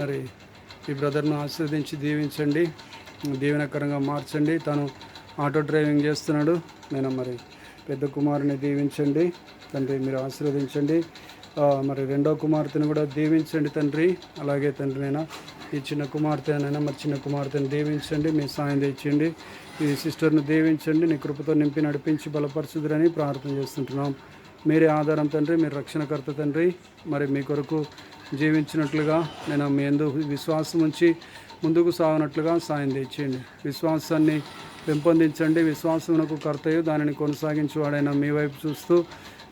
మరి ఈ బ్రదర్ను ఆశీర్వదించి దీవించండి దీవెనకరంగా మార్చండి. తను ఆటో డ్రైవింగ్ చేస్తున్నాడు. నేను మరి పెద్ద కుమారుని దీవించండి. తండ్రి మీరు ఆశీర్వదించండి. మరి రెండో కుమార్తెను కూడా దీవించండి తండ్రి. అలాగే తండ్రి నేను ఈ చిన్న కుమార్తెనైనా మరి చిన్న కుమార్తెను దీవించండి. మీ సాయం తెచ్చండి ఈ సిస్టర్ను దీవించండి. నీ కృపతో నింపి నడిపించి బలపరచుదురని ప్రార్థన చేస్తుంటున్నాం. మీరే ఆధారం తండ్రి మీరు రక్షణకర్త తండ్రి. మరి మీ కొరకు జీవించినట్లుగా నేను మీ ఎందు విశ్వాసం ఉంచి ముందుకు సాగినట్లుగా సాయం తెచ్చేయండి. విశ్వాసాన్ని పెంపొందించండి. విశ్వాసమునకు కర్తయు దానిని కొనసాగించేవాడైనా మీ వైపు చూస్తూ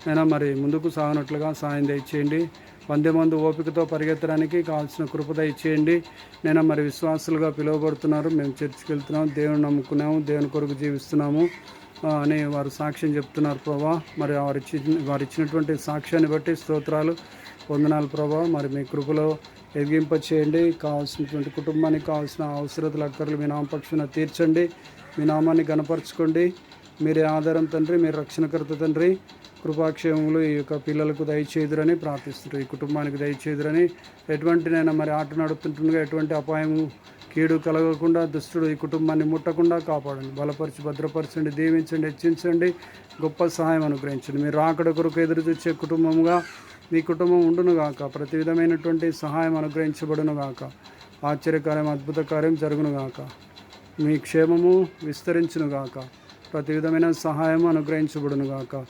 అయినా మరి ముందుకు సాగినట్లుగా సాయం దయచేయండి వందే మంది ఓపికతో పరిగెత్తడానికి కావాల్సిన కృపద ఇచ్చేయండి నేను మరి విశ్వాసులుగా పిలువబడుతున్నారు. మేము చర్చికి వెళ్తున్నాం దేవుని నమ్ముకున్నాము. దేవుని కొరకు జీవిస్తున్నాము. అని వారు సాక్ష్యం చెప్తున్నారు. ప్రభా మరి వారు ఇచ్చి వారు ఇచ్చినటువంటి సాక్ష్యాన్ని బట్టి స్తోత్రాలు వందనాలు ప్రభా. మరి మీ కృపలో ఎదిగింప చేయండి. కావాల్సినటువంటి కుటుంబానికి కావాల్సిన అవసరతలు అక్కర్లు మీ నామపక్షున తీర్చండి. మీ నామాన్ని గనపరచుకోండి మీరే ఆధారం తండ్రి మీరు రక్షణకర్త తండ్రి. కృపాక్షేమములు ఈ యొక్క పిల్లలకు దయచేదురని ప్రార్థిస్తున్నారు ఈ కుటుంబానికి దయచేదురని ఎటువంటినైనా మరి ఆట నడుపుతుంటుండగా ఎటువంటి అపాయము కీడు కలగకుండా దుష్టుడు ఈ కుటుంబాన్ని ముట్టకుండా కాపాడండి. బలపరిచి భద్రపరచండి దీవించండి హెచ్చించండి. గొప్ప సహాయం అనుగ్రహించండి. మీరు రాకడ కొరకు ఎదురు చూసే కుటుంబంగా మీ కుటుంబం ఉండును గాక. ప్రతి విధమైనటువంటి సహాయం అనుగ్రహించబడునుగాక ఆశ్చర్యకార్యం అద్భుత కార్యం జరుగునుగాక మీ క్షేమము విస్తరించును గాక. ప్రతి విధమైన సహాయం అనుగ్రహించబడును గాక.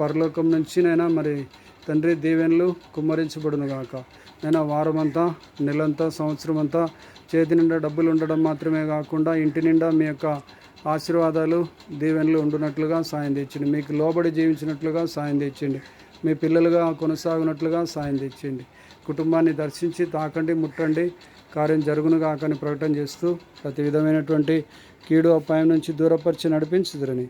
పరలోకం నుంచి నైనా మరి తండ్రి దీవెనలు కుమ్మరించబడునుగాక నేను వారమంతా నెలంతా సంవత్సరం అంతా చేతి నిండా డబ్బులు ఉండడం మాత్రమే కాకుండా ఇంటి నిండా మీ యొక్క ఆశీర్వాదాలు దీవెనలు ఉండునట్లుగా సాయం తెచ్చండి. మీకు లోబడి జీవించినట్లుగా సాయం తెచ్చండి. మీ పిల్లలుగా కొనసాగినట్లుగా సాయం తెచ్చండి కుటుంబాన్ని దర్శించి తాకండి ముట్టండి. కార్యం జరుగును కాకని ప్రకటన చేస్తూ ప్రతి విధమైనటువంటి కీడు అపాయం నుంచి దూరపరిచి నడిపించుదురని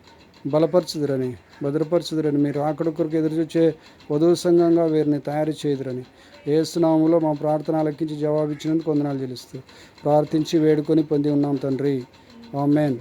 బలపరచుదురని భద్రపరచుదురని మీరు ఆకడ కొరకు ఎదురుచూచే వధువు సంఘంగా వీరిని తయారు చేయుదురని ఏసునామంలో మా ప్రార్థన లెక్కించి జవాబిచ్చినందుకు వందనాలు చెల్లిస్తూ ప్రార్థించి వేడుకొని పొంది ఉన్నాం తండ్రి. ఆమెన్.